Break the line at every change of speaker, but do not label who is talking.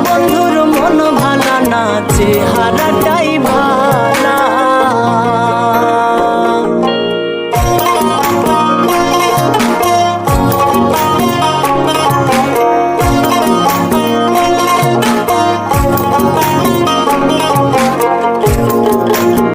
বন্ধুর মন ভালা না চেহারাটাই ভালো